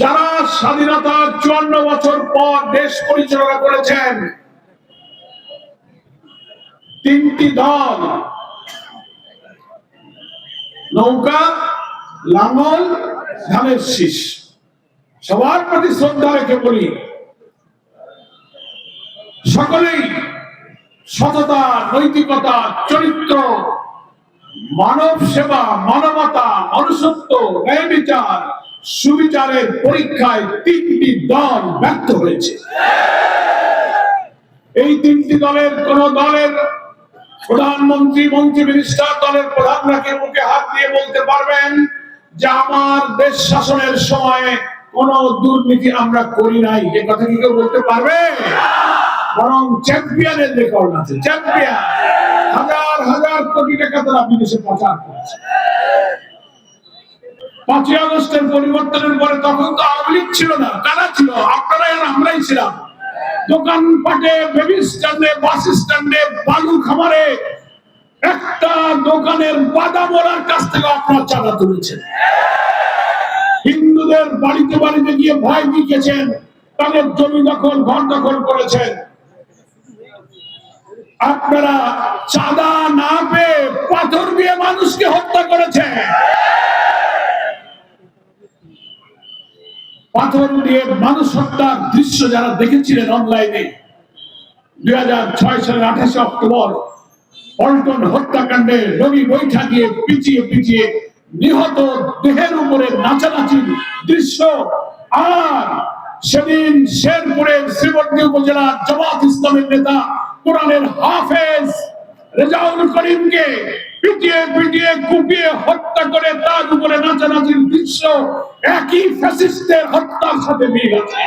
যারা স্বাধীনতার চুয়ান্ন বছর পর দেশ পরিচালনা করেছেন, তিনটি দল, নৌকা, লাঙ্গল, ধানের শীষ। সবার প্রতি শ্রদ্ধা রেখে বলি, সকলেই সততা, নৈতিকতা, চরিত্র, মানব সেবা, মানবতা, মনুষ্যত্ব, ন্যায় বিচার সুবিচারের পরীক্ষায় তিনটি দল ব্যর্থ হয়েছে। এই তিনটি দলের কোন দলের প্রধানমন্ত্রী, মন্ত্রী মিনিস্টার দলের প্রধানরা মুখে হাত দিয়ে বলতে পারবেন যে আমার দেশ শাসনের সময়ে কোন দুর্নীতি আমরা করি নাই? এ কথা কি কেউ বলতে পারবে? বরং চ্যাম্পিয়নের রেকর্ড আছে, চ্যাম্পিয়ন। হাজার হাজার কোটি টাকা তারা বিদেশে প্রচার করেছে। পাঁচই আগস্টের পরিবর্তনের পরে তখন তো আওয়ামী লীগ ছিল না। কারা ছিল? আপনারাই আর আমরাই ছিলাম। দোকানপাটে বেবি স্ট্যান্ডে বাস স্ট্যান্ডে বালু খামারে একটা দোকানের বাদামোলার কাছ থেকে আপনার চাঁদা তুলেছেন। হিন্দুদের বাড়িতে বাড়িতে গিয়ে ভয় দিয়েছেন তাদের জমি দখল, ঘর দখল করেছেন। আপনারা চাঁদা না পেয়ে পাথর দিয়ে মানুষকে হত্যা করেছেন পাথর দিয়ে মানুষ হত্যার দৃশ্য যারা দেখেছিলেন অনলাইনে, দুই হাজার ছয় সালের আঠাশে অক্টোবর, পল্টন হত্যাকাণ্ডে রবি বৈঠা দিয়ে পিছিয়ে পিছিয়ে নিহত দেহের উপরে নাচানাচির দৃশ্য। আর সেদিন শেরপুরের শ্রীবর্তী উপজেলার জামাত ইসলামের নেতা কোরআনের হাফেজ রেজাউল করিমকে পিটিয়ে পিটিয়ে কুপিয়ে হত্যা করে তার উপরে নাচানাচির দৃশ্য একই ফ্যাসিস্টের হত্যার সাথে মিল। আছে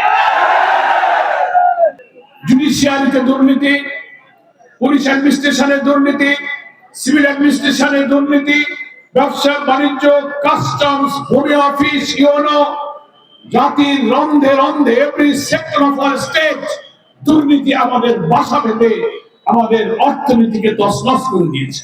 জুডিশিয়ারিতে দুর্নীতি পুলিশ অ্যাডমিনিস্ট্রেশনের দুর্নীতি সিভিল অ্যাডমিনিস্ট্রেশনের দুর্নীতি, ব্যবসা, বাণিজ্য কাস্টমস ভূমি অফিস ইউনো জাতির রন্ধে রন্ধে every sector of our state দুর্নীতি আমাদের বাসা বেঁধে, আমাদের অর্থনীতিকে তছনছ করে দিয়েছে।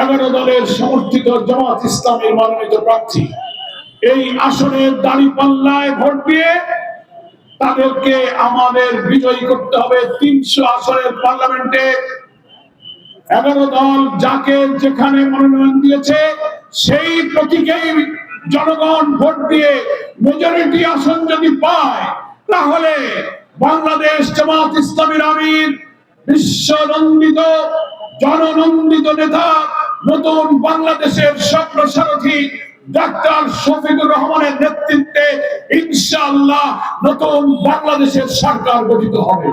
এগারো দলের সমর্থিত জামাত ইসলামের মনোনীত প্রার্থী। এই আসনের দাড়ি পাল্লায় ভোট দিয়ে তাদেরকে আমাদের বিজয়ী করতে হবে তিনশো আসনের পার্লামেন্টে। এগারো দল যাকে যেখানে মনোনয়ন দিয়েছে, সেই প্রতীকেই জনগণ ভোট দিয়ে মেজরিটি আসন যদি পায়, তাহলে বাংলাদেশ জামাত ইসলামের আমির বিশ্বনন্দিত, জননন্দিত নেতা, নতুন বাংলাদেশের স্বপ্ন সারথী, ডাক্তার শফিকুর রহমানের নেতৃত্বে ইনশাল্লাহ নতুন বাংলাদেশের সরকার গঠিত হবে।